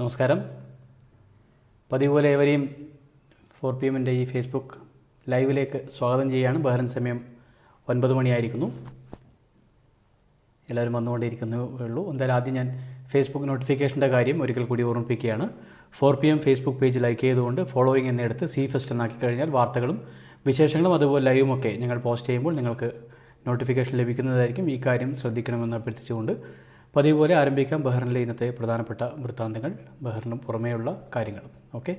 നമസ്കാരം. പതിവ് പോലെ ഏവരെയും ഫോർ പി എമ്മിന്റെ ഈ ഫേസ്ബുക്ക് ലൈവിലേക്ക് സ്വാഗതം ചെയ്യുകയാണ്. ബഹ്റൻ സമയം ഒൻപത് മണിയായിരിക്കുന്നു. എല്ലാവരും വന്നുകൊണ്ടിരിക്കുന്നേ ഉള്ളൂ. എന്തായാലും ആദ്യം ഞാൻ ഫേസ്ബുക്ക് നോട്ടിഫിക്കേഷന്റെ കാര്യം ഒരിക്കൽ കൂടി ഓർമ്മിപ്പിക്കുകയാണ്. Four P M Facebook page like ചെയ്തുകൊണ്ട് ഫോളോയിങ് എന്നെടുത്ത് സി ഫസ്റ്റ് എന്നാക്കി കഴിഞ്ഞാൽ വാർത്തകളും വിശേഷങ്ങളും അതുപോലെ ലൈവും ഒക്കെ ഞങ്ങൾ പോസ്റ്റ് ചെയ്യുമ്പോൾ നിങ്ങൾക്ക് നോട്ടിഫിക്കേഷൻ ലഭിക്കുന്നതായിരിക്കും. ഈ കാര്യം ശ്രദ്ധിക്കണമെന്ന് അഭ്യർത്ഥിച്ചുകൊണ്ട് പതിവ് പോലെ ആരംഭിക്കാം ബഹ്റിനിലെ ഇന്നത്തെ പ്രധാനപ്പെട്ട വൃത്താന്തങ്ങൾ ബഹ്റിന് പുറമേയുള്ള കാര്യങ്ങൾ. ഓക്കെ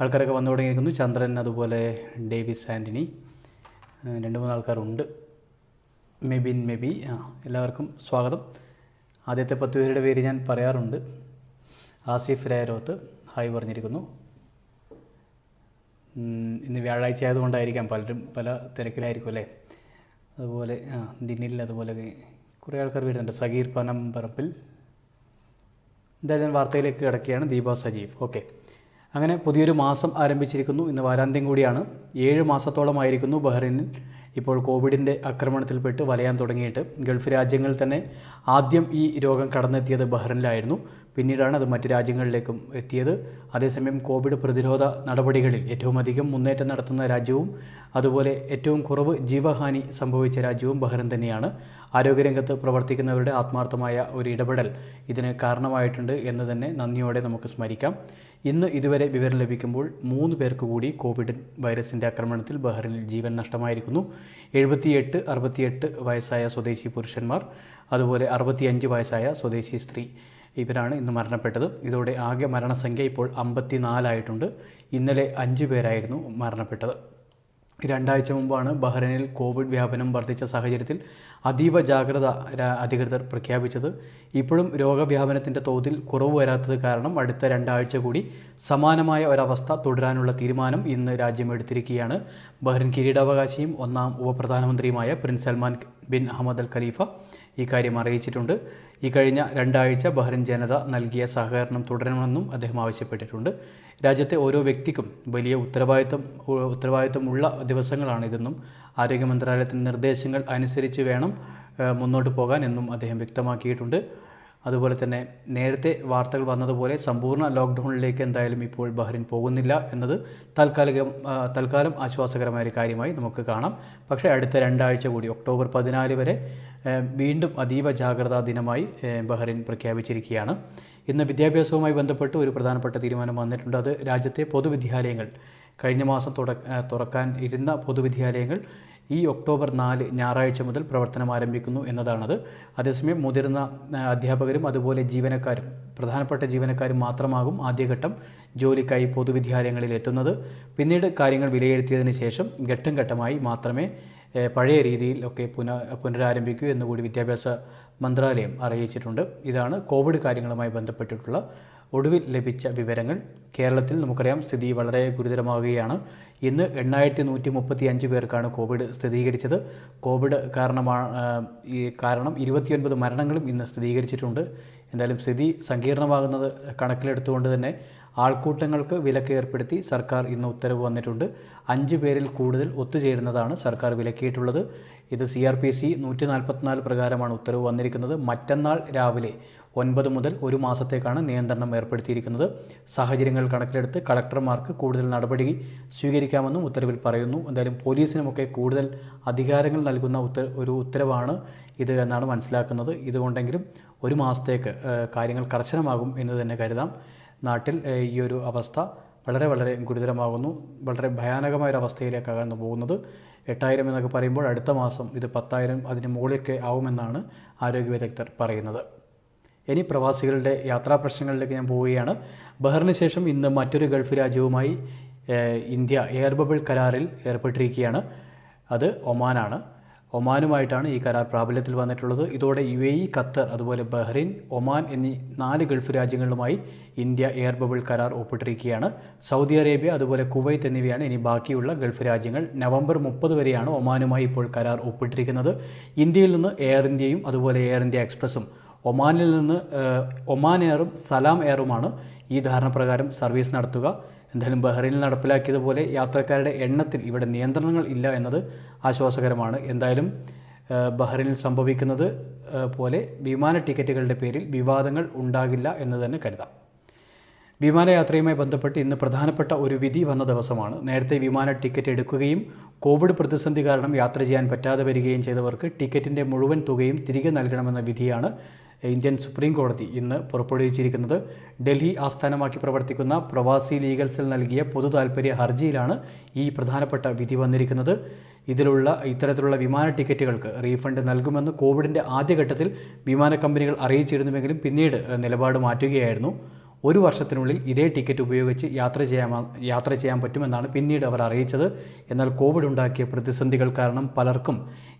ആൾക്കാരൊക്കെ വന്നു തുടങ്ങിയിരിക്കുന്നു. ചന്ദ്രൻ അതുപോലെ ഡേവിസ് ആന്റണി രണ്ട് മൂന്ന് ആൾക്കാരുണ്ട്. മെബിൻ മെബി ആ എല്ലാവർക്കും സ്വാഗതം. ആദ്യത്തെ പത്ത് പേരുടെ പേര് ഞാൻ പറയാറുണ്ട്. ആസിഫ് രാരോത്ത് ഹായ് പറഞ്ഞിരിക്കുന്നു. ഇന്ന് വ്യാഴാഴ്ച ആയതുകൊണ്ടായിരിക്കാം പലരും പല തിരക്കിലായിരിക്കും അല്ലേ? അതുപോലെ ആ ദിനിൽ അതുപോലെ കുറേ ആൾക്കാർ വരുന്നുണ്ട്. സഗീർ പനമ്പറപ്പിൽ എന്തായാലും വാർത്തയിലേക്ക് കിടക്കുകയാണ് ദീപ സജീവ്. ഓക്കെ. അങ്ങനെ പുതിയൊരു മാസം ആരംഭിച്ചിരിക്കുന്നു. ഇന്ന് വാരാന്ത്യം കൂടിയാണ്. ഏഴ് മാസത്തോളമായിരിക്കുന്നു ബഹ്റിനിൽ. ഇപ്പോൾ കോവിഡിന്റെ ആക്രമണത്തിൽപ്പെട്ട് വലയാൻ തുടങ്ങിയിട്ട് ഗൾഫ് രാജ്യങ്ങളിൽ തന്നെ ആദ്യം ഈ രോഗം കടന്നെത്തിയത് ബഹ്റിനിലായിരുന്നു. പിന്നീടാണ് അത് മറ്റ് രാജ്യങ്ങളിലേക്കും എത്തിയത്. അതേസമയം കോവിഡ് പ്രതിരോധ നടപടികളിൽ ഏറ്റവും അധികം മുന്നേറ്റം നടത്തുന്ന രാജ്യവും അതുപോലെ ഏറ്റവും കുറവ് ജീവഹാനി സംഭവിച്ച രാജ്യവും ബഹ്റിൻ തന്നെയാണ്. ആരോഗ്യരംഗത്ത് പ്രവർത്തിക്കുന്നവരുടെ ആത്മാർത്ഥമായ ഒരു ഇടപെടൽ ഇതിന് കാരണമായിട്ടുണ്ട് എന്ന് തന്നെ നന്ദിയോടെ നമുക്ക് സ്മരിക്കാം. ഇന്ന് ഇതുവരെ വിവരം ലഭിക്കുമ്പോൾ മൂന്ന് പേർക്ക് കൂടി കോവിഡ് വൈറസിന്റെ ആക്രമണത്തിൽ ബഹ്റിനിൽ ജീവൻ നഷ്ടമായിരിക്കുന്നു. എഴുപത്തിയെട്ട് അറുപത്തിയെട്ട് വയസ്സായ സ്വദേശി പുരുഷന്മാർ അതുപോലെ അറുപത്തിയഞ്ച് വയസ്സായ സ്വദേശി സ്ത്രീ. ഇവരാണ് ഇന്ന് മരണപ്പെട്ടത്. ഇതോടെ ആകെ മരണസംഖ്യ ഇപ്പോൾ അമ്പത്തി നാലായിട്ടുണ്ട് ഇന്നലെ അഞ്ച് പേരായിരുന്നു മരണപ്പെട്ടത്. രണ്ടാഴ്ച മുമ്പാണ് ബഹ്റൈനിൽ കോവിഡ് വ്യാപനം വർദ്ധിച്ച സാഹചര്യത്തിൽ അതീവ ജാഗ്രത അധികൃതർ പ്രഖ്യാപിച്ചത്. ഇപ്പോഴും രോഗവ്യാപനത്തിന്റെ തോതിൽ കുറവ് വരാത്തത് കാരണം അടുത്ത രണ്ടാഴ്ച കൂടി സമാനമായ ഒരവസ്ഥ തുടരാനുള്ള തീരുമാനം ഇന്ന് രാജ്യം എടുത്തിരിക്കുകയാണ് ബഹ്റിൻ കിരീടാവകാശിയും ഒന്നാം ഉപപ്രധാനമന്ത്രിയുമായ prince Salman bin Ahmed Al Khalifa ഇക്കാര്യം അറിയിച്ചിട്ടുണ്ട്. ഈ കഴിഞ്ഞ രണ്ടാഴ്ച ബഹ്റിൻ ജനത നൽകിയ സഹകരണം തുടരണമെന്നും അദ്ദേഹം ആവശ്യപ്പെട്ടിട്ടുണ്ട്. രാജ്യത്തെ ഓരോ വ്യക്തിക്കും വലിയ ഉത്തരവാദിത്വം ഉത്തരവാദിത്തമുള്ള ഉത്തരവാദിത്വമുള്ള ദിവസങ്ങളാണ് ഇതെന്നും ആരോഗ്യ മന്ത്രാലയത്തിന്റെ നിർദ്ദേശങ്ങൾ അനുസരിച്ച് വേണം മുന്നോട്ട് പോകാൻ എന്നും അദ്ദേഹം വ്യക്തമാക്കിയിട്ടുണ്ട്. അതുപോലെ തന്നെ നേരത്തെ വാർത്തകൾ വന്നതുപോലെ സമ്പൂർണ ലോക്ക്ഡൗണിലേക്ക് എന്തായാലും ഇപ്പോൾ ബഹ്റിൻ പോകുന്നില്ല എന്നത് താൽക്കാലികം തൽക്കാലം ആശ്വാസകരമായ ഒരു കാര്യമായി നമുക്ക് കാണാം. പക്ഷേ അടുത്ത രണ്ടാഴ്ച കൂടി ഒക്ടോബർ പതിനാല് വരെ വീണ്ടും അതീവ ജാഗ്രതാ ദിനമായി ബഹ്റിൻ പ്രഖ്യാപിച്ചിരിക്കുകയാണ്. ഇന്ന് വിദ്യാഭ്യാസവുമായി ബന്ധപ്പെട്ട് ഒരു പ്രധാനപ്പെട്ട തീരുമാനം വന്നിട്ടുണ്ട്. അത് രാജ്യത്തെ പൊതുവിദ്യാലയങ്ങൾ. കഴിഞ്ഞ മാസം തുറക്കാൻ ഇരുന്ന പൊതുവിദ്യാലയങ്ങൾ ഈ ഒക്ടോബർ നാല് ഞായറാഴ്ച മുതൽ പ്രവർത്തനം ആരംഭിക്കുന്നു എന്നതാണത്. അതേസമയം മുതിർന്ന അധ്യാപകരും അതുപോലെ ജീവനക്കാരും പ്രധാനപ്പെട്ട ജീവനക്കാരും മാത്രമാകും ആദ്യഘട്ടം ജോലിക്കായി പൊതുവിദ്യാലയങ്ങളിൽ എത്തുന്നത്. പിന്നീട് കാര്യങ്ങൾ വിലയിരുത്തിയതിന് ശേഷം ഘട്ടം ഘട്ടമായി മാത്രമേ പഴയ രീതിയിൽ ഒക്കെ പുന പുനരാരംഭിക്കൂ എന്നുകൂടി വിദ്യാഭ്യാസ മന്ത്രാലയം അറിയിച്ചിട്ടുണ്ട്. ഇതാണ് കോവിഡ് കാര്യങ്ങളുമായി ബന്ധപ്പെട്ടിട്ടുള്ള ഒടുവിൽ ലഭിച്ച വിവരങ്ങൾ. കേരളത്തിൽ നമുക്കറിയാം സ്ഥിതി വളരെ ഗുരുതരമാവുകയാണ്. ഇന്ന് എണ്ണായിരത്തി നൂറ്റി മുപ്പത്തി അഞ്ച് പേർക്കാണ് കോവിഡ് സ്ഥിരീകരിച്ചത്. കോവിഡ് കാരണമാണ് ഈ കാരണം ഇരുപത്തിയൊൻപത് മരണങ്ങളും ഇന്ന് സ്ഥിരീകരിച്ചിട്ടുണ്ട്. എന്തായാലും സ്ഥിതി സങ്കീർണമാകുന്നത് കണക്കിലെടുത്തുകൊണ്ട് തന്നെ ആൾക്കൂട്ടങ്ങൾക്ക് വിലക്ക് ഏർപ്പെടുത്തി സർക്കാർ ഇന്ന് ഉത്തരവ് വന്നിട്ടുണ്ട്. അഞ്ച് പേരിൽ കൂടുതൽ ഒത്തുചേരുന്നതാണ് സർക്കാർ വിലക്കിയിട്ടുള്ളത്. ഇത് സി ആർ പി സി നൂറ്റി നാൽപ്പത്തിനാല് പ്രകാരമാണ് ഉത്തരവ് വന്നിരിക്കുന്നത്. മറ്റന്നാൾ രാവിലെ ഒൻപത് മുതൽ ഒരു മാസത്തേക്കാണ് നിയന്ത്രണം ഏർപ്പെടുത്തിയിരിക്കുന്നത്. സാഹചര്യങ്ങൾ കണക്കിലെടുത്ത് കളക്ടർമാർക്ക് കൂടുതൽ നടപടി സ്വീകരിക്കാമെന്നും ഉത്തരവിൽ പറയുന്നു. എന്തായാലും പോലീസിനുമൊക്കെ കൂടുതൽ അധികാരങ്ങൾ നൽകുന്ന ഉത്തര ഒരു ഉത്തരവാണ് ഇത് എന്നാണ് മനസ്സിലാക്കുന്നത്. ഇതുകൊണ്ടെങ്കിലും ഒരു മാസത്തേക്ക് കാര്യങ്ങൾ കർശനമാകും എന്ന് തന്നെ കരുതാം. നാട്ടിൽ ഈ ഒരു അവസ്ഥ വളരെ വളരെ ഗുരുതരമാകുന്നു. വളരെ ഭയാനകമായ ഒരു അവസ്ഥയിലേക്കാണ് പോകുന്നത് എട്ടായിരം എന്നൊക്കെ പറയുമ്പോൾ അടുത്ത മാസം ഇത് പത്തായിരം അതിന് മുകളിലൊക്കെ ആവുമെന്നാണ് ആരോഗ്യ വിദഗ്ധർ പറയുന്നത്. ഇനി പ്രവാസികളുടെ യാത്രാ പ്രശ്നങ്ങളിലേക്ക് ഞാൻ പോവുകയാണ്. ബഹറിന് ശേഷം ഇന്ന് മറ്റൊരു ഗൾഫ് രാജ്യവുമായി ഇന്ത്യ എയർ ബബിൾ കരാറിൽ ഏർപ്പെട്ടിരിക്കുകയാണ്. അത് ഒമാനാണ്. ഒമാനുമായിട്ടാണ് ഈ കരാർ പ്രാബല്യത്തിൽ വന്നിട്ടുള്ളത്. ഇതോടെ യു എ ഇ ഖത്തർ അതുപോലെ ബഹ്റൈൻ ഒമാൻ എന്നീ നാല് ഗൾഫ് രാജ്യങ്ങളുമായി ഇന്ത്യ എയർ ബബിൾ കരാർ ഒപ്പിട്ടിരിക്കുകയാണ്. സൗദി അറേബ്യ അതുപോലെ കുവൈത്ത് എന്നിവയാണ് ഇനി ബാക്കിയുള്ള ഗൾഫ് രാജ്യങ്ങൾ. നവംബർ മുപ്പത് വരെയാണ് ഒമാനുമായി ഇപ്പോൾ കരാർ ഒപ്പിട്ടിരിക്കുന്നത്. ഇന്ത്യയിൽ നിന്ന് എയർ ഇന്ത്യയും അതുപോലെ എയർ ഇന്ത്യ എക്സ്പ്രസും ഒമാനിൽ നിന്ന് ഒമാൻ എയറും സലാം എയറുമാണ് ഈ ധാരണ പ്രകാരം സർവീസ് നടത്തുക. എന്തായാലും ബഹ്റൈനിൽ നടപ്പിലാക്കിയതുപോലെ യാത്രക്കാരുടെ എണ്ണത്തിൽ ഇവിടെ നിയന്ത്രണങ്ങൾ ഇല്ല എന്നത് ആശ്വാസകരമാണ്. എന്തായാലും ബഹ്റൈനിൽ സംഭവിക്കുന്നത് പോലെ വിമാന ടിക്കറ്റുകളുടെ പേരിൽ വിവാദങ്ങൾ ഉണ്ടാകില്ല എന്ന് തന്നെ കരുതാം. വിമാനയാത്രയുമായി ബന്ധപ്പെട്ട് ഇന്ന് പ്രധാനപ്പെട്ട ഒരു വിധി വന്ന ദിവസമാണ്. നേരത്തെ വിമാന ടിക്കറ്റ് എടുക്കുകയും കോവിഡ് പ്രതിസന്ധി കാരണം യാത്ര ചെയ്യാൻ പറ്റാതെ വരികയും ചെയ്തവർക്ക് ടിക്കറ്റിന്റെ മുഴുവൻ തുകയും തിരികെ നൽകണമെന്ന വിധിയാണ് ഇന്ത്യൻ സുപ്രീം കോടതി ഇന്ന് പുറപ്പെടുവിച്ചിരിക്കുന്നത്. ഡൽഹി ആസ്ഥാനമാക്കി പ്രവർത്തിക്കുന്ന പ്രവാസി ലീഗൽസിൽ നൽകിയ പൊതു താൽപ്പര്യ ഹർജിയിലാണ് ഈ പ്രധാനപ്പെട്ട വിധി വന്നിരിക്കുന്നത്. ഇതിലുള്ള ഇത്തരത്തിലുള്ള വിമാന ടിക്കറ്റുകൾക്ക് റീഫണ്ട് നൽകുമെന്ന് കോവിഡിന്റെ ആദ്യഘട്ടത്തിൽ വിമാന കമ്പനികൾ അറിയിച്ചിരുന്നുവെങ്കിലും പിന്നീട് നിലപാട് മാറ്റുകയായിരുന്നു. ഒരു വർഷത്തിനുള്ളിൽ ഇതേ ടിക്കറ്റ് ഉപയോഗിച്ച് യാത്ര ചെയ്യാൻ യാത്ര ചെയ്യാൻ പറ്റുമെന്നാണ് പിന്നീട് അവർ അറിയിച്ചത്. എന്നാൽ കോവിഡ് ഉണ്ടാക്കിയ പ്രതിസന്ധികൾ കാരണം പലർക്കും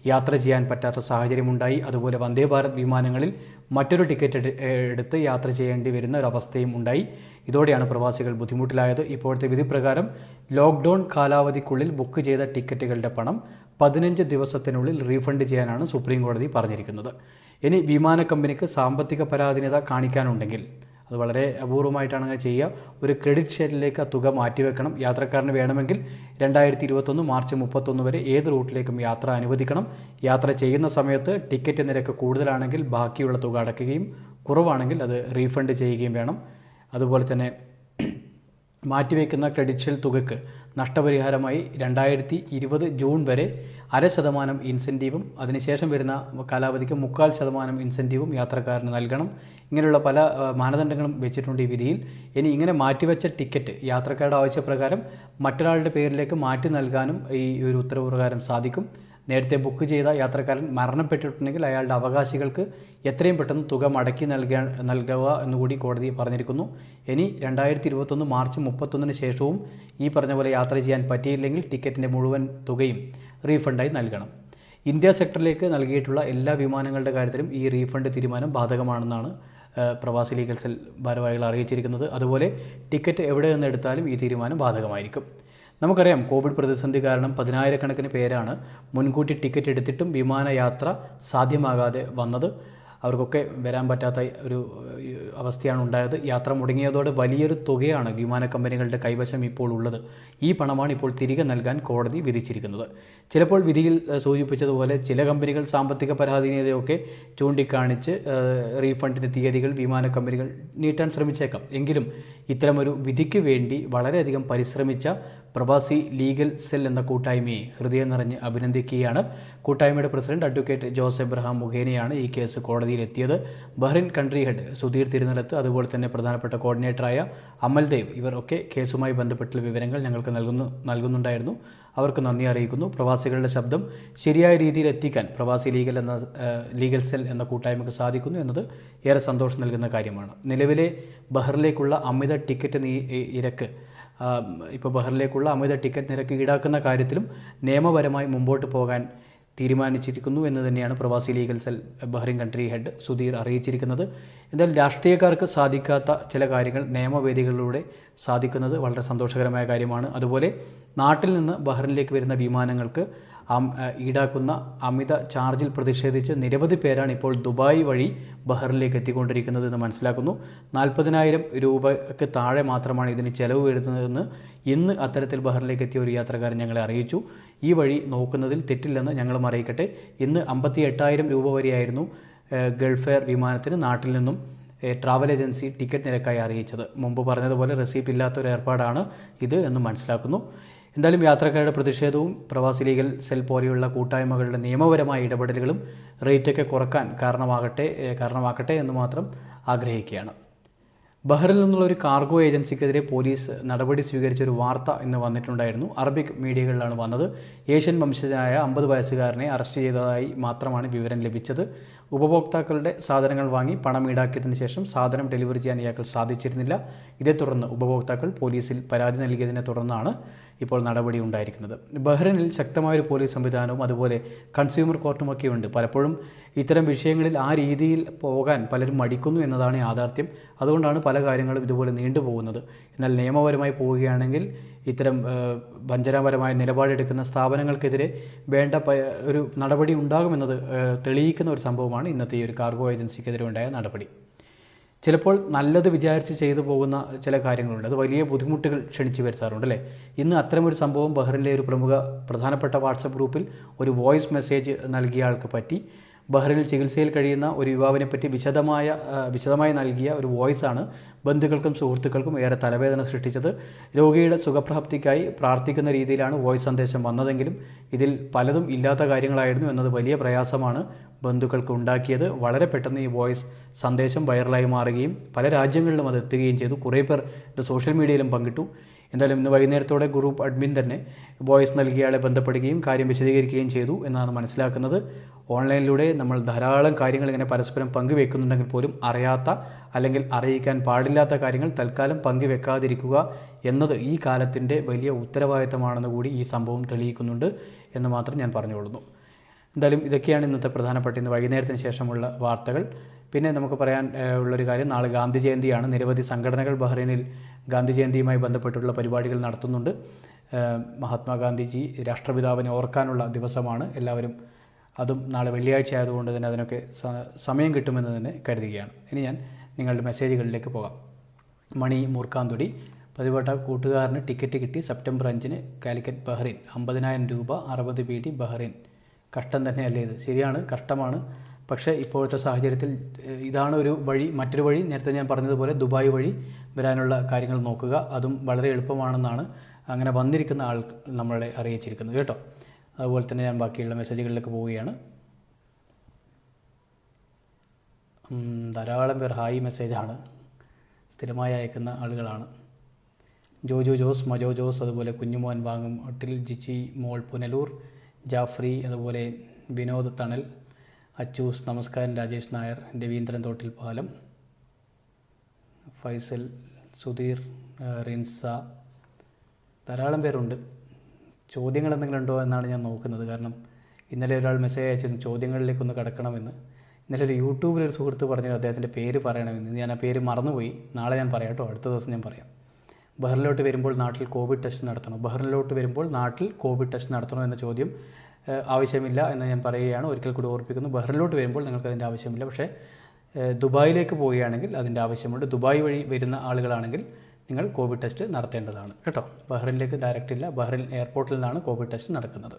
യാത്ര ചെയ്യാൻ പറ്റാത്ത സാഹചര്യമുണ്ടായി. അതുപോലെ വന്ദേ ഭാരത് വിമാനങ്ങളിൽ മറ്റൊരു ടിക്കറ്റ് എടുത്ത് യാത്ര ചെയ്യേണ്ടി വരുന്ന ഒരവസ്ഥയും ഉണ്ടായി. ഇതോടെയാണ് പ്രവാസികൾ ബുദ്ധിമുട്ടിലായത്. ഇപ്പോഴത്തെ വിധി പ്രകാരം ലോക്ക്ഡൗൺ കാലാവധിക്കുള്ളിൽ ബുക്ക് ചെയ്ത ടിക്കറ്റുകളുടെ പണം പതിനഞ്ച് ദിവസത്തിനുള്ളിൽ റീഫണ്ട് ചെയ്യാനാണ് സുപ്രീം കോടതി പറഞ്ഞിരിക്കുന്നത്. ഇനി വിമാന കമ്പനിക്ക് സാമ്പത്തിക പരാധീനത കാണിക്കാനുണ്ടെങ്കിൽ അത് വളരെ അപൂർവമായിട്ടാണ് അങ്ങനെ ചെയ്യുക. ഒരു ക്രെഡിറ്റ് ഷെയറിലേക്ക് ആ തുക മാറ്റിവെക്കണം. യാത്രക്കാരന് വേണമെങ്കിൽ രണ്ടായിരത്തി ഇരുപത്തൊന്ന് മാർച്ച് മുപ്പത്തൊന്ന് വരെ ഏത് റൂട്ടിലേക്കും യാത്ര അനുവദിക്കണം. യാത്ര ചെയ്യുന്ന സമയത്ത് ടിക്കറ്റ് നിരക്ക് കൂടുതലാണെങ്കിൽ ബാക്കിയുള്ള തുക അടയ്ക്കുകയും കുറവാണെങ്കിൽ അത് റീഫണ്ട് ചെയ്യുകയും വേണം. അതുപോലെ തന്നെ മാറ്റിവെക്കുന്ന ക്രെഡിറ്റ് ഷെയർ തുകയ്ക്ക് നഷ്ടപരിഹാരമായി രണ്ടായിരത്തി ഇരുപത് ജൂൺ വരെ അര ശതമാനം ഇൻസെന്റീവും അതിനുശേഷം വരുന്ന കാലാവധിക്ക് മുക്കാൽ ശതമാനം ഇൻസെന്റീവും യാത്രക്കാരന് നൽകണം. ഇങ്ങനെയുള്ള പല മാനദണ്ഡങ്ങളും വെച്ചിട്ടുണ്ട് ഈ വിധിയിൽ. ഇനി ഇങ്ങനെ മാറ്റിവെച്ച ടിക്കറ്റ് യാത്രക്കാരുടെ ആവശ്യപ്രകാരം മറ്റൊരാളുടെ പേരിലേക്ക് മാറ്റി നൽകാനും ഈ ഒരു ഉത്തരവ് പ്രകാരം സാധിക്കും. നേരത്തെ ബുക്ക് ചെയ്ത യാത്രക്കാരൻ മരണപ്പെട്ടിട്ടുണ്ടെങ്കിൽ അയാളുടെ അവകാശികൾക്ക് എത്രയും പെട്ടെന്ന് തുക മടക്കി നൽകുക നൽകുക എന്നുകൂടി കോടതി പറഞ്ഞിരിക്കുന്നു. ഇനി രണ്ടായിരത്തി ഇരുപത്തൊന്ന് മാർച്ച് മുപ്പത്തൊന്നിന് ശേഷവും ഈ പറഞ്ഞ പോലെ യാത്ര ചെയ്യാൻ പറ്റിയില്ലെങ്കിൽ ടിക്കറ്റിന്റെ മുഴുവൻ തുകയും റീഫണ്ടായി നൽകണം. ഇന്ത്യ സെക്ടറിലേക്ക് നൽകിയിട്ടുള്ള എല്ലാ വിമാനങ്ങളുടെ കാര്യത്തിലും ഈ റീഫണ്ട് തീരുമാനം ബാധകമാണെന്നാണ് പ്രവാസി ലീഗൽ സെൽ ഭാരവാഹികൾ അറിയിച്ചിരിക്കുന്നത്. അതുപോലെ ടിക്കറ്റ് എവിടെ നിന്ന് എടുത്താലും ഈ തീരുമാനം ബാധകമായിരിക്കും. നമുക്കറിയാം കോവിഡ് പ്രതിസന്ധി കാരണം പതിനായിരക്കണക്കിന് പേരാണ് മുൻകൂട്ടി ടിക്കറ്റ് എടുത്തിട്ടും വിമാനയാത്ര സാധ്യമാകാതെ വന്നത്. അവർക്കൊക്കെ വരാൻ പറ്റാത്ത ഒരു അവസ്ഥയാണ് ഉണ്ടായത്. യാത്ര മുടങ്ങിയതോടെ വലിയൊരു തുകയാണ് വിമാന കമ്പനികളുടെ കൈവശം ഇപ്പോൾ ഉള്ളത്. ഈ പണമാണ് ഇപ്പോൾ തിരികെ നൽകാൻ കോടതി വിധിച്ചിരിക്കുന്നത്. ചിലപ്പോൾ വിധിയിൽ സൂചിപ്പിച്ചതുപോലെ ചില കമ്പനികൾ സാമ്പത്തിക പരാധീനതയൊക്കെ ചൂണ്ടിക്കാണിച്ച് റീഫണ്ടിന്റെ തീയതികൾ വിമാന കമ്പനികൾ നീട്ടാൻ ശ്രമിച്ചേക്കാം. എങ്കിലും ഇത്തരമൊരു വിധിക്ക് വേണ്ടി വളരെയധികം പരിശ്രമിച്ച പ്രവാസി ലീഗൽ സെൽ എന്ന കൂട്ടായ്മയെ ഹൃദയം നിറഞ്ഞ് അഭിനന്ദിക്കുകയാണ്. കൂട്ടായ്മയുടെ പ്രസിഡന്റ് അഡ്വക്കേറ്റ് ജോസ് എബ്രഹാം മുഖേനയാണ് ഈ കേസ് കോടതിയിൽ എത്തിയത് Bahrain country head Sudheer Thirunilath അതുപോലെ തന്നെ പ്രധാനപ്പെട്ട കോർഡിനേറ്ററായ അമൽദേവ് ഇവർ ഒക്കെ കേസുമായി ബന്ധപ്പെട്ടുള്ള വിവരങ്ങൾ ഞങ്ങൾക്ക് നൽകുന്നു നൽകുന്നുണ്ടായിരുന്നു. അവർക്ക് നന്ദി അറിയിക്കുന്നു. പ്രവാസികളുടെ ശബ്ദം ശരിയായ രീതിയിൽ എത്തിക്കാൻ പ്രവാസി ലീഗൽ എന്ന ലീഗൽ സെൽ എന്ന കൂട്ടായ്മയ്ക്ക് സാധിക്കുന്നു എന്നത് ഏറെ സന്തോഷം നൽകുന്ന കാര്യമാണ്. നിലവിലെ ബഹ്റിലേക്കുള്ള അമിത ടിക്കറ്റ് ഇരക്ക് ഇപ്പോൾ ബഹ്റിലേക്കുള്ള അമിത ടിക്കറ്റ് നിരക്ക് ഈടാക്കുന്ന കാര്യത്തിലും നിയമപരമായി മുമ്പോട്ട് പോകാൻ തീരുമാനിച്ചിരിക്കുന്നു എന്ന് തന്നെയാണ് Pravasi legal cell Bahrain country head Sudheer അറിയിച്ചിരിക്കുന്നത്. എന്തായാലും രാഷ്ട്രീയക്കാർക്ക് സാധിക്കാത്ത ചില കാര്യങ്ങൾ നിയമവേദികളിലൂടെ സാധിക്കുന്നത് വളരെ സന്തോഷകരമായ കാര്യമാണ്. അതുപോലെ നാട്ടിൽ നിന്ന് ബഹ്റിനിലേക്ക് വരുന്ന വിമാനങ്ങൾക്ക് ഈടാക്കുന്ന അമിത ചാർജിൽ പ്രതിഷേധിച്ച് നിരവധി പേരാണ് ഇപ്പോൾ ദുബായ് വഴി ബഹ്റിനിലേക്ക് എത്തിക്കൊണ്ടിരിക്കുന്നത് എന്ന് മനസ്സിലാക്കുന്നു. നാൽപ്പതിനായിരം രൂപയ്ക്ക് താഴെ മാത്രമാണ് ഇതിന് ചെലവ് വരുന്നതെന്ന് ഇന്ന് അത്തരത്തിൽ ബഹ്റിനിലേക്ക് എത്തിയ ഒരു യാത്രക്കാരൻ ഞങ്ങളെ അറിയിച്ചു. ഈ വഴി നോക്കുന്നതിൽ തെറ്റില്ലെന്ന് ഞങ്ങളും അറിയിക്കട്ടെ. ഇന്ന് അമ്പത്തി എട്ടായിരം രൂപ വരെയായിരുന്നു ഗൾഫ് എയർ വിമാനത്തിന് നാട്ടിൽ നിന്നും ട്രാവൽ ഏജൻസി ടിക്കറ്റ് നിരക്കായി അറിയിച്ചത്. മുമ്പ് പറഞ്ഞതുപോലെ റെസീപ്റ്റ് ഇല്ലാത്തൊരു ഏർപ്പാടാണ് ഇത് എന്ന് മനസ്സിലാക്കുന്നു. എന്തായാലും യാത്രക്കാരുടെ പ്രതിഷേധവും പ്രവാസി ലീഗൽ സെൽ പോലെയുള്ള കൂട്ടായ്മകളുടെ നിയമപരമായ ഇടപെടലുകളും റേറ്റൊക്കെ കുറയ്ക്കാൻ കാരണമാകട്ടെ കാരണമാക്കട്ടെ എന്ന് മാത്രം ആഗ്രഹിക്കുകയാണ്. ബഹ്റിൽ നിന്നുള്ള ഒരു കാർഗോ ഏജൻസിക്കെതിരെ പോലീസ് നടപടി സ്വീകരിച്ച ഒരു വാർത്ത ഇന്ന് വന്നിട്ടുണ്ടായിരുന്നു. അറബിക് മീഡിയകളിലാണ് വന്നത്. ഏഷ്യൻ വംശജനായ അമ്പത് വയസ്സുകാരനെ അറസ്റ്റ് ചെയ്തതായി മാത്രമാണ് വിവരം ലഭിച്ചത്. ഉപഭോക്താക്കളുടെ സാധനങ്ങൾ വാങ്ങി പണം ഈടാക്കിയതിനു ശേഷം സാധനം ഡെലിവറി ചെയ്യാൻ ഇയാൾക്ക് സാധിച്ചിരുന്നില്ല. ഇതേ തുടർന്ന് ഉപഭോക്താക്കൾ പോലീസിൽ പരാതി നൽകിയതിനെ തുടർന്നാണ് ഇപ്പോൾ നടപടി ഉണ്ടായിരിക്കുന്നത്. ബഹ്റിനിൽ ശക്തമായൊരു പോലീസ് സംവിധാനവും അതുപോലെ കൺസ്യൂമർ കോർട്ടുമൊക്കെ ഉണ്ട് പലപ്പോഴും ഇത്തരം വിഷയങ്ങളിൽ ആ രീതിയിൽ പോകാൻ പലരും മടിക്കുന്നു എന്നതാണ് യാഥാർത്ഥ്യം. അതുകൊണ്ടാണ് പല കാര്യങ്ങളും ഇതുപോലെ നീണ്ടുപോകുന്നത് എന്നാൽ നിയമപരമായി പോവുകയാണെങ്കിൽ ഇത്തരം വഞ്ചനാപരമായ നിലപാടെടുക്കുന്ന സ്ഥാപനങ്ങൾക്കെതിരെ വേണ്ട ഒരു നടപടി ഉണ്ടാകുമെന്നത് തെളിയിക്കുന്ന ഒരു സംഭവമാണ് ഇന്നത്തെ ഈ ഒരു കാർഗോ ഏജൻസിക്കെതിരെ ഉണ്ടായ നടപടി. ചിലപ്പോൾ നല്ലത് വിചാരിച്ച് ചെയ്തു പോകുന്ന ചില കാര്യങ്ങളുണ്ട്. അത് വലിയ ബുദ്ധിമുട്ടുകൾ ക്ഷണിച്ചു വരുത്താറുണ്ട് അല്ലേ? ഇന്ന് അത്തരമൊരു സംഭവം ബഹ്റിനിലെ ഒരു പ്രമുഖ പ്രധാനപ്പെട്ട വാട്സപ്പ് ഗ്രൂപ്പിൽ ഒരു വോയിസ് മെസ്സേജ് നൽകിയ ആൾക്ക് പറ്റി. ബഹ്റിനിൽ ചികിത്സയിൽ കഴിയുന്ന ഒരു യുവാവിനെ പറ്റി വിശദമായ വിശദമായി നൽകിയ ഒരു വോയിസാണ് ബന്ധുക്കൾക്കും സുഹൃത്തുക്കൾക്കും ഏറെ തലവേദന സൃഷ്ടിച്ചത്. രോഗിയുടെ സുഖപ്രാപ്തിക്കായി പ്രാർത്ഥിക്കുന്ന രീതിയിലാണ് വോയിസ് സന്ദേശം വന്നതെങ്കിലും ഇതിൽ പലതും ഇല്ലാത്ത കാര്യങ്ങളായിരുന്നു എന്നത് വലിയ പ്രയാസമാണ് ബന്ധുക്കൾക്ക് ഉണ്ടാക്കിയത്. വളരെ പെട്ടെന്ന് ഈ വോയിസ് സന്ദേശം വൈറലായി മാറുകയും പല രാജ്യങ്ങളിലും അത് എത്തുകയും ചെയ്തു. കുറേ പേർ ഇത് സോഷ്യൽ മീഡിയയിലും പങ്കിട്ടു. എന്തായാലും ഇന്ന് വൈകുന്നേരത്തോടെ ഗ്രൂപ്പ് അഡ്മിൻ തന്നെ വോയിസ് നൽകിയയാളെ ബന്ധപ്പെടുകയും കാര്യം വിശദീകരിക്കുകയും ചെയ്തു എന്നാണ് മനസ്സിലാക്കുന്നത്. ഓൺലൈനിലൂടെ നമ്മൾ ധാരാളം കാര്യങ്ങൾ ഇങ്ങനെ പരസ്പരം പങ്കുവെക്കുന്നുണ്ടെങ്കിൽ പോലും അറിയാത്ത അല്ലെങ്കിൽ അറിയിക്കാൻ പാടില്ലാത്ത കാര്യങ്ങൾ തൽക്കാലം പങ്കുവെക്കാതിരിക്കുക എന്നത് ഈ കാലത്തിന്റെ വലിയ ഉത്തരവാദിത്തമാണെന്ന് കൂടി ഈ സംഭവം തെളിയിക്കുന്നുണ്ട് എന്ന് മാത്രം ഞാൻ പറഞ്ഞുകൊള്ളുന്നു. എന്തായാലും ഇതൊക്കെയാണ് ഇന്നത്തെ പ്രധാനപ്പെട്ട ഇന്ന് വൈകുന്നേരത്തിന് ശേഷമുള്ള വാർത്തകൾ. പിന്നെ നമുക്ക് പറയാൻ ഉള്ളൊരു കാര്യം നാളെ ഗാന്ധി ജയന്തിയാണ്. നിരവധി സംഘടനകൾ ബഹ്റൈനിൽ ഗാന്ധി ജയന്തിയുമായി ബന്ധപ്പെട്ടുള്ള പരിപാടികൾ നടത്തുന്നുണ്ട്. മഹാത്മാഗാന്ധിജി രാഷ്ട്രപിതാവിനെ ഓർക്കാനുള്ള ദിവസമാണ്. എല്ലാവരും അതും നാളെ വെള്ളിയാഴ്ച ആയതുകൊണ്ട് തന്നെ അതിനൊക്കെ സമയം കിട്ടുമെന്ന് തന്നെ കരുതുകയാണ്. ഇനി ഞാൻ നിങ്ങളുടെ മെസ്സേജുകളിലേക്ക് പോകാം. മണി മൂർക്കാന്തുടി പതിവട്ട കൂട്ടുകാരന് ടിക്കറ്റ് കിട്ടി സെപ്റ്റംബർ അഞ്ചിന് കാലിക്കറ്റ് ബഹ്റിൻ അമ്പതിനായിരം രൂപ അറുപത് പി ഡി ബഹ്റിൻ. കഷ്ടം തന്നെയല്ലേ ഇത്? ശരിയാണ് കഷ്ടമാണ്. പക്ഷേ ഇപ്പോഴത്തെ സാഹചര്യത്തിൽ ഇതാണ് ഒരു വഴി മറ്റൊരു വഴി. നേരത്തെ ഞാൻ പറഞ്ഞതുപോലെ ദുബായ് വഴി വരാനുള്ള കാര്യങ്ങൾ നോക്കുക. അതും വളരെ എളുപ്പമാണെന്നാണ് അങ്ങനെ വന്നിരിക്കുന്ന ആൾ നമ്മളെ അറിയിച്ചിരിക്കുന്നത്. കേട്ടോ? അതുപോലെ തന്നെ ഞാൻ ബാക്കിയുള്ള മെസ്സേജുകളിലേക്ക് പോവുകയാണ്. ധാരാളം പേർ ഹായ് മെസ്സേജാണ്. സ്ഥിരമായി അയക്കുന്ന ആളുകളാണ്. ജോജോ ജോസ് മജോ ജോസ് അതുപോലെ കുഞ്ഞുമോൻ വാങ്ങും ഒട്ടിൽ ജിച്ചി മോൾ പുനലൂർ ജാഫ്രി അതുപോലെ വിനോദ് തണൽ അച്ചൂസ് നമസ്കാരം രാജേഷ് നായർ രവീന്ദ്രൻ തോട്ടിൽ പാലം ഫൈസൽ സുധീർ റിൻസ ധാരാളം പേരുണ്ട്. ചോദ്യങ്ങൾ എന്തെങ്കിലും ഉണ്ടോ എന്നാണ് ഞാൻ നോക്കുന്നത്. കാരണം ഇന്നലെ ഒരാൾ മെസ്സേജ് അയച്ചിരുന്നു ചോദ്യങ്ങളിലേക്കൊന്ന് കിടക്കണമെന്ന്. ഇന്നലെ ഒരു യൂട്യൂബിൽ ഒരു സുഹൃത്ത് പറഞ്ഞു അദ്ദേഹത്തിന്റെ പേര് പറയണമെന്ന്. ഞാൻ ആ പേര് മറന്നുപോയി. നാളെ ഞാൻ പറയാം കേട്ടോ. അടുത്ത ദിവസം ഞാൻ പറയാം. ബഹ്റിലോട്ട് വരുമ്പോൾ നാട്ടിൽ കോവിഡ് ടെസ്റ്റ് നടത്തണം. ബഹ്റിലോട്ട് വരുമ്പോൾ നാട്ടിൽ കോവിഡ് ടെസ്റ്റ് നടത്തണം എന്ന ചോദ്യം ആവശ്യമില്ല എന്ന് ഞാൻ പറയുകയാണ്. ഒരിക്കൽ കൂടി ഓർപ്പിക്കുന്നു. ബഹ്റിലോട്ട് വരുമ്പോൾ നിങ്ങൾക്ക് അതിന്റെ ആവശ്യമില്ല. പക്ഷേ ദുബായിലേക്ക് പോവുകയാണെങ്കിൽ അതിന്റെ ആവശ്യമുണ്ട്. ദുബായ് വഴി വരുന്ന ആളുകളാണെങ്കിൽ നിങ്ങൾ കോവിഡ് ടെസ്റ്റ് നടത്തേണ്ടതാണ്. കേട്ടോ? ബഹ്റിനിലേക്ക് ഡയറക്റ്റ് ഇല്ല. ബഹ്റിൻ എയർപോർട്ടിൽ നിന്നാണ് കോവിഡ് ടെസ്റ്റ് നടക്കുന്നത്.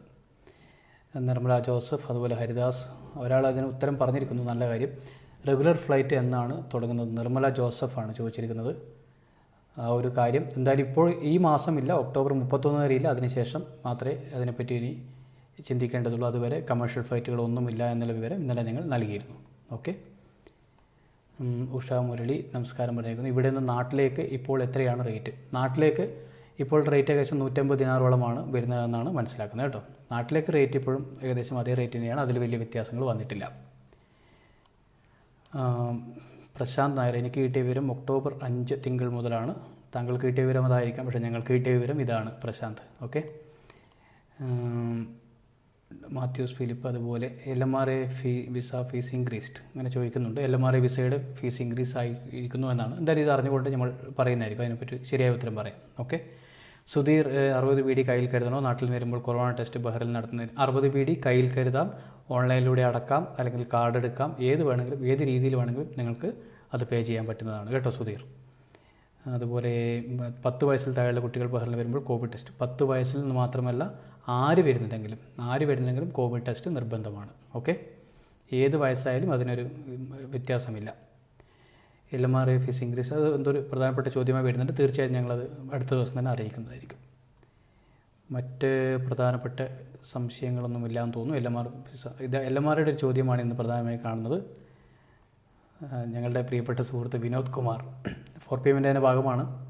നിർമ്മല ജോസഫ് അതുപോലെ ഹരിദാസ് ഒരാൾ അതിന് ഉത്തരം പറഞ്ഞിരിക്കുന്നു. നല്ല കാര്യം. റെഗുലർ ഫ്ലൈറ്റ് എന്നാണ് തുടങ്ങുന്നത്. നിർമ്മല ജോസഫാണ് ചോദിച്ചിരിക്കുന്നത്. ആ ഒരു കാര്യം. എന്തായാലും ഇപ്പോൾ ഈ മാസം ഇല്ല ഒക്ടോബർ മുപ്പത്തൊന്ന് വരെയില്ല. അതിനുശേഷം മാത്രമേ അതിനെപ്പറ്റി ഇനി ചിന്തിക്കേണ്ടതുള്ളൂ. അതുവരെ കമേഴ്ഷ്യൽ ഫ്ലൈറ്റുകളൊന്നുമില്ല എന്നുള്ള വിവരം ഇന്നലെ നിങ്ങൾ നൽകിയിരുന്നു. ഓക്കെ ഉഷ മുരളി നമസ്കാരം പറഞ്ഞേക്കുന്നു. ഇവിടെ നിന്ന് നാട്ടിലേക്ക് ഇപ്പോൾ എത്രയാണ് റേറ്റ് നാട്ടിലേക്ക് ഇപ്പോൾ റേറ്റ് ഏകദേശം നൂറ്റമ്പത് ദിനാറോളമാണ് വരുന്നതെന്നാണ് മനസ്സിലാക്കുന്നത് കേട്ടോ. നാട്ടിലേക്ക് റേറ്റ് ഇപ്പോഴും ഏകദേശം അതേ റേറ്റ് തന്നെയാണ്. അതിൽ വലിയ വ്യത്യാസങ്ങൾ വന്നിട്ടില്ല. പ്രശാന്ത് നായർ എനിക്ക് കിട്ടിയ വിവരം ഒക്ടോബർ അഞ്ച് തിങ്കൾ മുതലാണ്. താങ്കൾക്ക് കിട്ടിയ വിവരം അതായിരിക്കാം പക്ഷേ ഞങ്ങൾക്ക് കിട്ടിയ വിവരം ഇതാണ് പ്രശാന്ത്. ഓക്കെ? മാത്യൂസ് ഫിലിപ്പ് അതുപോലെ L M R A fee visa fees increased അങ്ങനെ ചോദിക്കുന്നുണ്ട്. എൽ എം ആർ എ വിസയുടെ ഫീസ് ഇൻക്രീസ് ആയിരിക്കുന്നു എന്നാണ്. എന്തായാലും ഇത് അറിഞ്ഞുകൊണ്ട് നമ്മൾ പറയുന്നതായിരിക്കും. അതിനെപ്പറ്റി ശരിയായ ഉത്തരം പറയാം. ഓക്കെ? സുധീർ അറുപത് ബി ഡി കയ്യിൽ കരുതണോ? നാട്ടിൽ വരുമ്പോൾ കൊറോണ ടെസ്റ്റ് ബഹ്റിൽ നടത്തുന്ന അറുപത് ബി ഡി കയ്യിൽ കരുതാം. ഓൺലൈനിലൂടെ അടക്കാം. അല്ലെങ്കിൽ കാർഡ് എടുക്കാം. ഏത് വേണമെങ്കിലും ഏത് രീതിയിൽ വേണമെങ്കിലും നിങ്ങൾക്ക് അത് പേ ചെയ്യാൻ പറ്റുന്നതാണ്. കേട്ടോ സുധീർ? അതുപോലെ പത്ത് വയസ്സിൽ താഴെയുള്ള കുട്ടികൾ ബഹ്റിൽ വരുമ്പോൾ കോവിഡ് ടെസ്റ്റ്. പത്ത് വയസ്സിൽ നിന്ന് മാത്രമല്ല ആര് വരുന്നുണ്ടെങ്കിലും ആര് വരുന്നുണ്ടെങ്കിലും കോവിഡ് ടെസ്റ്റ് നിർബന്ധമാണ്. ഓക്കെ ഏത് വയസ്സായാലും അതിനൊരു വ്യത്യാസമില്ല. L M R fees increase അത് എന്തൊരു പ്രധാനപ്പെട്ട ചോദ്യമായി വരുന്നുണ്ട്. തീർച്ചയായും ഞങ്ങളത് അടുത്ത ദിവസം തന്നെ അറിയിക്കുന്നതായിരിക്കും. മറ്റ് പ്രധാനപ്പെട്ട സംശയങ്ങളൊന്നുമില്ല എന്ന് തോന്നുന്നു. എൽ എം ആർ ഫീസ് ഇത് എൽ എം ആറുടെ ഒരു ചോദ്യമാണ് ഇന്ന് പ്രധാനമായി കാണുന്നത്. ഞങ്ങളുടെ പ്രിയപ്പെട്ട സുഹൃത്ത് വിനോദ് കുമാർ ഫോർ പി എമ്മിന്റെ ഭാഗമാണ്.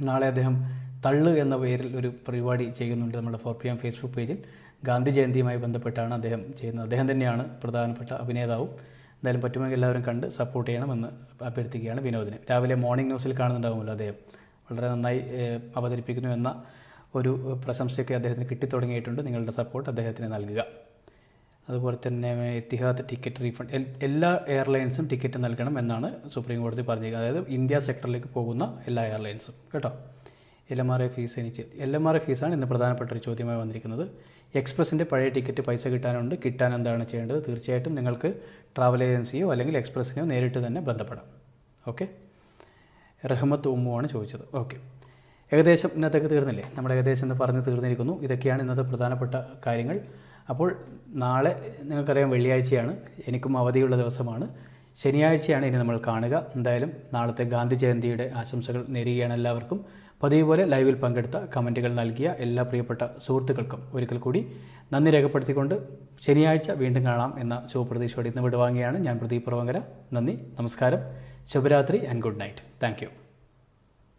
നാളെ അദ്ദേഹം തള്ള് എന്ന പേരിൽ ഒരു പരിപാടി ചെയ്യുന്നുണ്ട് നമ്മുടെ ഫോർ പി എം ഫേസ്ബുക്ക് പേജിൽ. ഗാന്ധി ജയന്തിയുമായി ബന്ധപ്പെട്ടാണ് അദ്ദേഹം ചെയ്യുന്നത്. അദ്ദേഹം തന്നെയാണ് പ്രധാനപ്പെട്ട അഭിനേതാവും. എന്തായാലും പറ്റുമെങ്കിൽ എല്ലാവരും കണ്ട് സപ്പോർട്ട് ചെയ്യണമെന്ന് അഭ്യർത്ഥിക്കുകയാണ് വിനോദിനെ. രാവിലെ മോർണിംഗ് ന്യൂസിൽ കാണുന്നുണ്ടാകുമല്ലോ അദ്ദേഹം. വളരെ നന്നായി അവതരിപ്പിക്കുന്നു എന്ന ഒരു പ്രശംസയൊക്കെ അദ്ദേഹത്തിന് കിട്ടിത്തുടങ്ങിയിട്ടുണ്ട്. നിങ്ങളുടെ സപ്പോർട്ട് അദ്ദേഹത്തിന് നൽകുക. അതുപോലെ തന്നെ എത്തിഹാദ് ടിക്കറ്റ് റീഫണ്ട് എല്ലാ എയർലൈൻസും ടിക്കറ്റ് നൽകണം എന്നാണ് സുപ്രീം കോടതി പറഞ്ഞിരിക്കുന്നത്. അതായത് ഇന്ത്യ സെക്ടറിലേക്ക് പോകുന്ന എല്ലാ എയർലൈൻസും കേട്ടോ? L M R I fees എനിക്ക് എൽ എം ആർ ഐ ഫീസാണ് ഇന്ന് പ്രധാനപ്പെട്ട ഒരു ചോദ്യമായി വന്നിരിക്കുന്നത്. എക്സ്പ്രസിന്റെ പഴയ ടിക്കറ്റ് പൈസ കിട്ടാനുണ്ട്. കിട്ടാൻ എന്താണ് ചെയ്യേണ്ടത്? തീർച്ചയായിട്ടും നിങ്ങൾക്ക് ട്രാവൽ ഏജൻസിയോ അല്ലെങ്കിൽ എക്സ്പ്രസ്സിനെയോ നേരിട്ട് തന്നെ ബന്ധപ്പെടാം. ഓക്കെ റഹ്മത്ത് ഉമ്മുവാണ് ചോദിച്ചത്. ഓക്കെ ഏകദേശം ഇന്നത്തേക്ക് തീർന്നില്ലേ? നമ്മൾ ഏകദേശം എന്ന് പറഞ്ഞ് തീർന്നിരിക്കുന്നു. ഇതൊക്കെയാണ് ഇന്നത്തെ പ്രധാനപ്പെട്ട കാര്യങ്ങൾ. അപ്പോൾ നാളെ നിങ്ങൾക്കറിയാം വെള്ളിയാഴ്ചയാണ്. എനിക്കും അവധിയുള്ള ദിവസമാണ്. ശനിയാഴ്ചയാണ് ഇനി നമ്മൾ കാണുക. എന്തായാലും നാളത്തെ ഗാന്ധി ജയന്തിയുടെ ആശംസകൾ നേരുകയാണ് എല്ലാവർക്കും. പതിവ് പോലെ ലൈവിൽ പങ്കെടുത്ത കമന്റുകൾ നൽകിയ എല്ലാ പ്രിയപ്പെട്ട സുഹൃത്തുക്കൾക്കും ഒരിക്കൽ കൂടി നന്ദി രേഖപ്പെടുത്തിക്കൊണ്ട് ശനിയാഴ്ച വീണ്ടും കാണാം എന്ന ശുഭപ്രതീക്ഷയോടെ ഇന്ന് വിടുവാങ്ങിയാണ് ഞാൻ പ്രദീപ് പ്രവങ്കര നന്ദി നമസ്കാരം. ശുഭരാത്രി ആൻഡ് ഗുഡ് നൈറ്റ് താങ്ക്